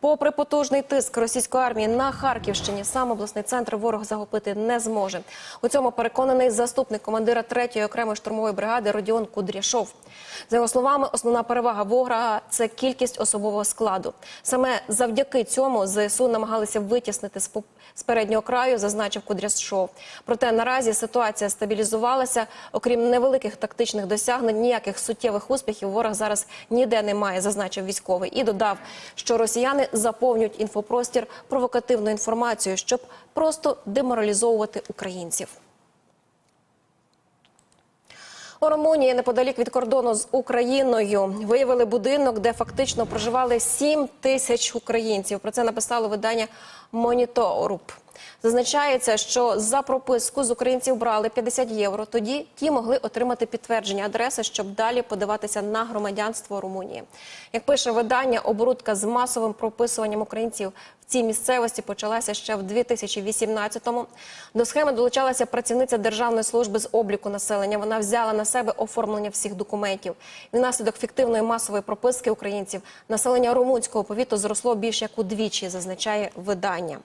Попри потужний тиск російської армії на Харківщині, сам обласний центр ворог захопити не зможе. У цьому переконаний заступник командира 3-ї окремої штурмової бригади Родіон Кудряшов. За його словами, основна перевага ворога це кількість особового складу. Саме завдяки цьому ЗСУ намагалися витіснити з переднього краю, зазначив Кудряшов. Проте наразі ситуація стабілізувалася. Окрім невеликих тактичних досягнень, ніяких суттєвих успіхів ворог зараз ніде не має, зазначив військовий. І додав, що росіяни заповнюють інфопростір провокативною інформацією, щоб просто деморалізовувати українців. У Румунії неподалік від кордону з Україною виявили будинок, де фактично проживали 7 тисяч українців. Про це написало видання Моніторуп. Зазначається, що за прописку з українців брали 50 євро. Тоді ті могли отримати підтвердження адреси, щоб далі подаватися на громадянство Румунії. Як пише видання, оборудка з масовим прописуванням українців цій місцевості почалася ще в 2018-му. До схеми долучалася працівниця Державної служби з обліку населення. Вона взяла на себе оформлення всіх документів. Внаслідок фіктивної масової прописки українців населення румунського повіту зросло більш як удвічі, зазначає видання.